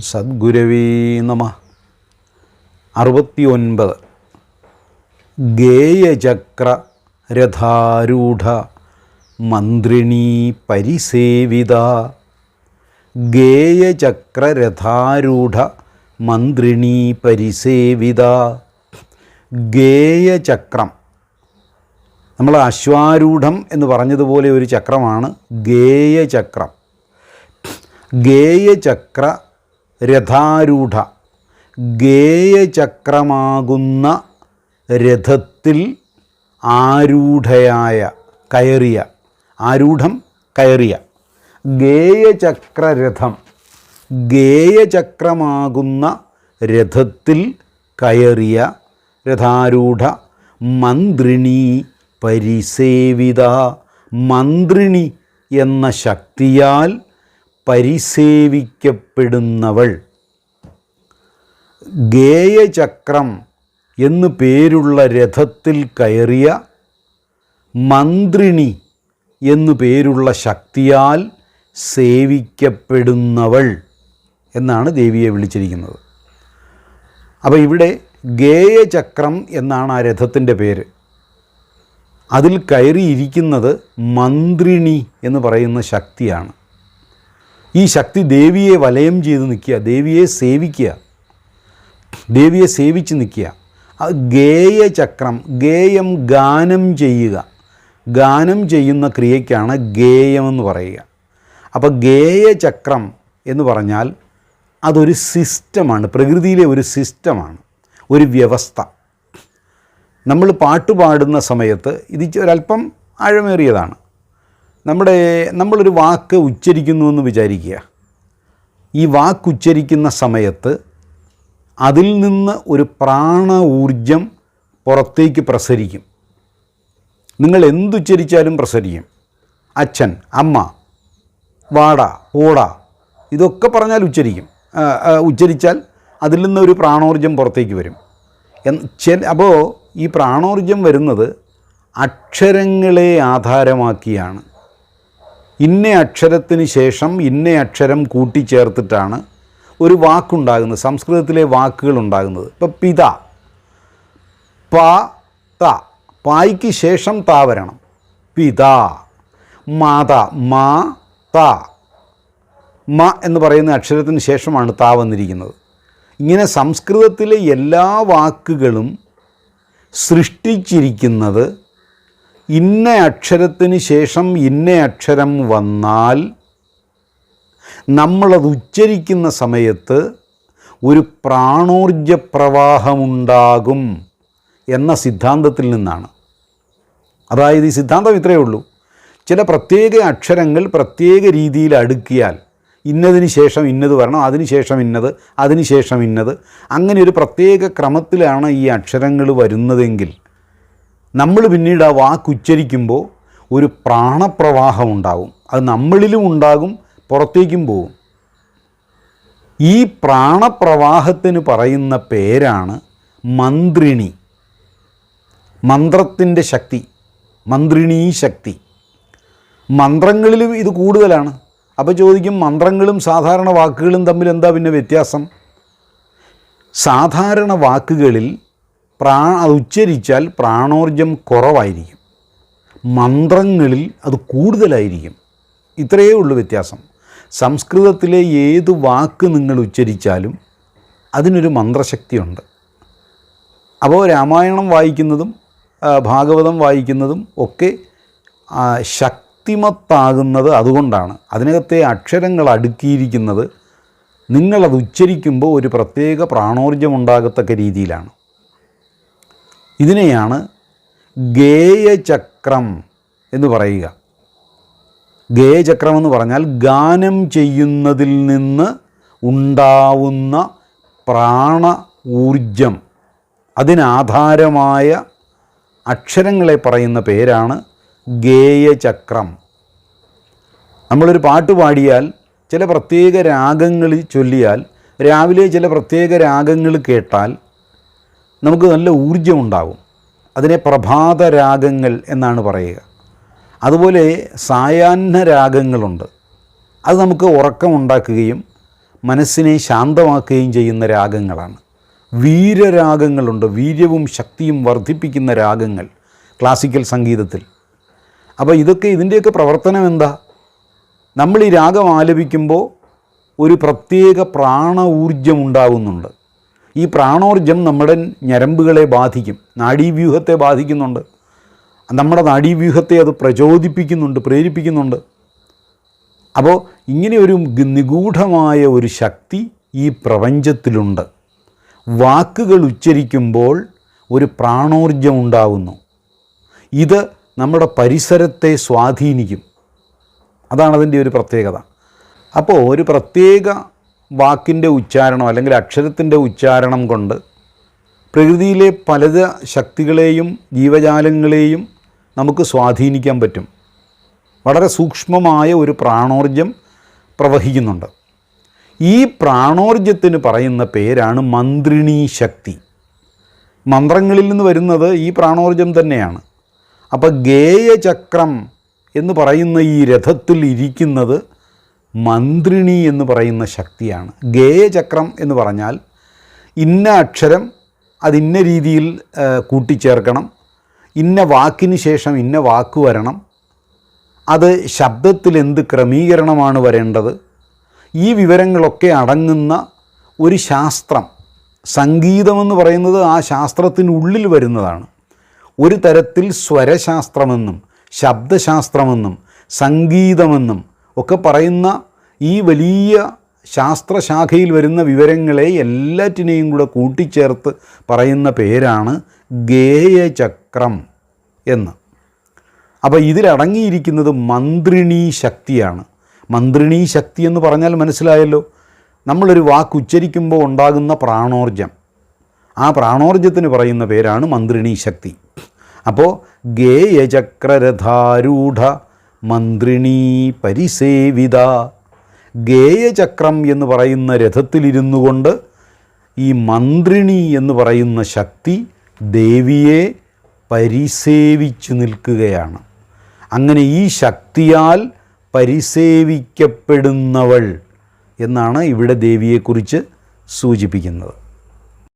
സദ്ഗുരവേ നമ. അറുപത്തി ഒൻപത് ഗേയചക്ര രഥാരൂഢ മന്ത്രിണീ പരിസേവിത. ഗേയചക്ര രഥാരൂഢ മന്ത്രിണീ പരിസേവിത. ഗേയചക്രം. നമ്മൾ അശ്വാരൂഢം എന്ന് പറഞ്ഞതുപോലെ ഒരു ചക്രമാണ് ഗേയചക്രം. ഗേയചക്ര രഥാരൂഢ ഗേയചക്രമാകുന്ന രഥത്തിൽ ആരൂഢയായ കയറിയ ആരൂഢം കയറിയ. ഗേയചക്രരഥം ഗേയചക്രമാകുന്ന രഥത്തിൽ കയറിയ രഥാരൂഢ മന്ത്രിണി പരിസേവിത. മന്ത്രിണി എന്ന ശക്തിയാൽ പരിസേവിക്കപ്പെടുന്നവൾ. ഗേയചക്രം എന്നു പേരുള്ള രഥത്തിൽ കയറിയ മന്ത്രിണി എന്നു പേരുള്ള ശക്തിയാൽ സേവിക്കപ്പെടുന്നവൾ എന്നാണ് ദേവിയെ വിളിച്ചിരിക്കുന്നത്. അപ്പോൾ ഇവിടെ ഗേയചക്രം എന്നാണ് ആ രഥത്തിന്റെ പേര്. അതിൽ കയറിയിരിക്കുന്നത് മന്ത്രിണി എന്ന് പറയുന്ന ശക്തിയാണ്. ഈ ശക്തി ദേവിയെ വലയം ചെയ്ത് നിൽക്കുക ദേവിയെ സേവിക്കുക ദേവിയെ സേവിച്ച് നിൽക്കുക. ഗേയചക്രം ഗേയം ഗാനം ചെയ്യുക. ഗാനം ചെയ്യുന്ന ക്രിയയ്ക്കാണ് ഗേയമെന്ന് പറയുക. അപ്പോൾ ഗേയചക്രം എന്ന് പറഞ്ഞാൽ അതൊരു സിസ്റ്റമാണ് പ്രകൃതിയിലെ ഒരു സിസ്റ്റമാണ് ഒരു വ്യവസ്ഥ. നമ്മൾ പാട്ട് പാടുന്ന സമയത്ത് ഇത് ഒരല്പം ആഴമേറിയതാണ്. നമ്മുടെ നമ്മളൊരു വാക്ക് ഉച്ചരിക്കുന്നു എന്ന് വിചാരിക്കുക. ഈ വാക്ക് ഉച്ചരിക്കുന്ന സമയത്ത് അതിൽ നിന്ന് ഒരു പ്രാണ ഊർജം പുറത്തേക്ക് പ്രസരിക്കും. നിങ്ങൾ എന്തുച്ചരിച്ചാലും പ്രസരിക്കും. അച്ഛൻ അമ്മ വാട ഓട ഇതൊക്കെ പറഞ്ഞാൽ ഉച്ചരിക്കും. ഉച്ചരിച്ചാൽ അതിൽ നിന്ന് ഒരു പ്രാണോർജം പുറത്തേക്ക് വരും. ചെ അപ്പോൾ ഈ പ്രാണോർജം വരുന്നത് അക്ഷരങ്ങളെ ആധാരമാക്കിയാണ്. ഇന്ന അക്ഷരത്തിന് ശേഷം ഇന്ന അക്ഷരം കൂട്ടിച്ചേർത്തിട്ടാണ് ഒരു വാക്കുണ്ടാകുന്നത് സംസ്കൃതത്തിലെ വാക്കുകൾ ഉണ്ടാകുന്നത് ഇപ്പം പിത പ ത പായ്ക്ക് ശേഷം താ വരണം. പിത മാത മാ ത. മ എന്ന് പറയുന്ന അക്ഷരത്തിന് ശേഷമാണ് താ വന്നിരിക്കുന്നത്. ഇങ്ങനെ സംസ്കൃതത്തിലെ എല്ലാ വാക്കുകളും സൃഷ്ടിച്ചിരിക്കുന്നത് ഇന്ന അക്ഷരത്തിന് ശേഷം ഇന്ന അക്ഷരം വന്നാൽ നമ്മളത് ഉച്ചരിക്കുന്ന സമയത്ത് ഒരു പ്രാണോർജ പ്രവാഹമുണ്ടാകും എന്ന സിദ്ധാന്തത്തിൽ നിന്നാണ്. അതായത് ഈ സിദ്ധാന്തം ഇത്രയേ ഉള്ളൂ. ചില പ്രത്യേക അക്ഷരങ്ങൾ പ്രത്യേക രീതിയിൽ അടുക്കിയാൽ ഇന്നതിന് ശേഷം ഇന്നത് വരണം അതിന് ശേഷം ഇന്നത് അതിന് ശേഷം ഇന്നത് അങ്ങനെ ഒരു പ്രത്യേക ക്രമത്തിലാണ് ഈ അക്ഷരങ്ങൾ വരുന്നതെങ്കിൽ നമ്മൾ പിന്നീട് ആ വാക്കുച്ചരിക്കുമ്പോൾ ഒരു പ്രാണപ്രവാഹം ഉണ്ടാവും അത് നമ്മളിലും ഉണ്ടാകും പുറത്തേക്കും പോവും. ഈ പ്രാണപ്രവാഹത്തിന് പറയുന്ന പേരാണ് മന്ത്രിണി. മന്ത്രത്തിന്റെ ശക്തി മന്ത്രിണീ ശക്തി. മന്ത്രങ്ങളിലും ഇത് കൂടുതലാണ്. അപ്പോൾ ചോദിക്കും മന്ത്രങ്ങളും സാധാരണ വാക്കുകളും തമ്മിൽ എന്താ പിന്നെ വ്യത്യാസം? സാധാരണ വാക്കുകളിൽ പ്രാ അത് ഉച്ചരിച്ചാൽ പ്രാണോർജം കുറവായിരിക്കും. മന്ത്രങ്ങളിൽ അത് കൂടുതലായിരിക്കും. ഇത്രയേ ഉള്ളൂ വ്യത്യാസം. സംസ്കൃതത്തിലെ ഏത് വാക്ക് നിങ്ങൾ ഉച്ചരിച്ചാലും അതിനൊരു മന്ത്രശക്തിയുണ്ട്. അപ്പോൾ രാമായണം വായിക്കുന്നതും ഭാഗവതം വായിക്കുന്നതും ഒക്കെ ശക്തിമത്താകുന്നത് അതുകൊണ്ടാണ്. അതിനകത്തെ അക്ഷരങ്ങൾ അടുക്കിയിരിക്കുന്നത് നിങ്ങളത് ഉച്ചരിക്കുമ്പോൾ ഒരു പ്രത്യേക പ്രാണോർജം ഉണ്ടാകത്തക്ക രീതിയിലാണ്. ഇതിനെയാണ് ഗേയചക്രം എന്ന് പറയുക. ഗേയചക്രം എന്ന് പറഞ്ഞാൽ ഗാനം ചെയ്യുന്നതിൽ നിന്ന് ഉണ്ടാവുന്ന പ്രാണ ഊർജം അതിനാധാരമായ അക്ഷരങ്ങളെ പറയുന്ന പേരാണ് ഗേയചക്രം. നമ്മളൊരു പാട്ട് പാടിയാൽ ചില പ്രത്യേക രാഗങ്ങൾ ചൊല്ലിയാൽ രാവിലെ ചില പ്രത്യേക രാഗങ്ങൾ കേട്ടാൽ നമുക്ക് നല്ല ഊർജമുണ്ടാകും അതിനെ പ്രഭാത രാഗങ്ങൾ എന്നാണ് പറയുക. അതുപോലെ സായാഹ്ന രാഗങ്ങളുണ്ട് അത് നമുക്ക് ഉറക്കമുണ്ടാക്കുകയും മനസ്സിനെ ശാന്തമാക്കുകയും ചെയ്യുന്ന രാഗങ്ങളാണ്. വീരരാഗങ്ങളുണ്ട്. വീര്യവും ശക്തിയും വർദ്ധിപ്പിക്കുന്ന രാഗങ്ങൾ ക്ലാസിക്കൽ സംഗീതത്തിൽ. അപ്പോൾ ഇതൊക്കെ ഇതിന്റെയൊക്കെ പ്രവർത്തനം എന്താ? നമ്മൾ ഈ രാഗം ആലപിക്കുമ്പോൾ ഒരു പ്രത്യേക പ്രാണ ഊർജം ഉണ്ടാകുന്നുണ്ട് ഈ പ്രാണോർജം നമ്മുടെ ഞരമ്പുകളെ ബാധിക്കും. നാഡീവ്യൂഹത്തെ ബാധിക്കുന്നുണ്ട്. നമ്മുടെ നാഡീവ്യൂഹത്തെ അത് പ്രചോദിപ്പിക്കുന്നുണ്ട് പ്രേരിപ്പിക്കുന്നുണ്ട്. അപ്പോൾ ഇങ്ങനെ ഒരു നിഗൂഢമായ ഒരു ശക്തി ഈ പ്രപഞ്ചത്തിലുണ്ട്. വാക്കുകൾ ഉച്ചരിക്കുമ്പോൾ ഒരു പ്രാണോർജം ഉണ്ടാകുന്നു. ഇത് നമ്മുടെ പരിസരത്തെ സ്വാധീനിക്കും. അതാണ് അതിന്റെ ഒരു പ്രത്യേകത. അപ്പോൾ ഒരു പ്രത്യേക വാക്കിന്റെ ഉച്ചാരണം അല്ലെങ്കിൽ അക്ഷരത്തിന്റെ ഉച്ചാരണം കൊണ്ട് പ്രകൃതിയിലെ പല ശക്തികളെയും ജീവജാലങ്ങളെയും നമുക്ക് സ്വാധീനിക്കാൻ പറ്റും. വളരെ സൂക്ഷ്മമായ ഒരു പ്രാണോർജം പ്രവഹിക്കുന്നുണ്ട്. ഈ പ്രാണോർജത്തിന് പറയുന്ന പേരാണ് മന്ത്രിണീ ശക്തി. മന്ത്രങ്ങളിൽ നിന്ന് വരുന്നത് ഈ പ്രാണോർജം തന്നെയാണ്. അപ്പോൾ ഗേയചക്രം എന്ന് പറയുന്ന ഈ രഥത്തിൽ ഇരിക്കുന്നത് മന്ത്രിണി എന്ന് പറയുന്ന ശക്തിയാണ്. ഗേയചക്രം എന്ന് പറഞ്ഞാൽ ഇന്ന അക്ഷരം അതിന്ന രീതിയിൽ കൂട്ടിച്ചേർക്കണം. ഇന്ന വാക്കിന് ശേഷം ഇന്ന വാക്ക് വരണം. അത് ശബ്ദത്തിൽ എന്ത് ക്രമീകരണമാണ് വരേണ്ടത്? ഈ വിവരങ്ങളൊക്കെ അടങ്ങുന്ന ഒരു ശാസ്ത്രം സംഗീതമെന്ന് പറയുന്നത് ആ ശാസ്ത്രത്തിനുള്ളിൽ വരുന്നതാണ്. ഒരു തരത്തിൽ സ്വരശാസ്ത്രമെന്നും ശബ്ദശാസ്ത്രമെന്നും സംഗീതമെന്നും ഒക്കെ പറയുന്ന ഈ വലിയ ശാസ്ത്രശാഖയിൽ വരുന്ന വിവരങ്ങളെ എല്ലാറ്റിനെയും കൂടെ കൂട്ടിച്ചേർത്ത് പറയുന്ന പേരാണ് ഗേയചക്രം എന്ന്. അപ്പോൾ ഇതിലടങ്ങിയിരിക്കുന്നത് മന്ത്രിണീ ശക്തിയാണ്. മന്ത്രിണീ ശക്തി എന്ന് പറഞ്ഞാൽ മനസ്സിലായല്ലോ. നമ്മളൊരു വാക്ക് ഉച്ചരിക്കുമ്പോൾ ഉണ്ടാകുന്ന പ്രാണോർജം. ആ പ്രാണോർജത്തിന് പറയുന്ന പേരാണ് മന്ത്രിണീ ശക്തി. അപ്പോൾ ഗേയചക്രരഥാരൂഢ മന്ത്രിണീ പരിസേവിത. ഗേയചക്രം എന്ന് പറയുന്ന രഥത്തിലിരുന്നു കൊണ്ട് ഈ മന്ത്രിണി എന്ന് പറയുന്ന ശക്തി ദേവിയെ പരിസേവിച്ചു നിൽക്കുകയാണ്. അങ്ങനെ ഈ ശക്തിയാൽ പരിസേവിക്കപ്പെടുന്നവൾ എന്നാണ് ഇവിടെ ദേവിയെക്കുറിച്ച് സൂചിപ്പിക്കുന്നത്.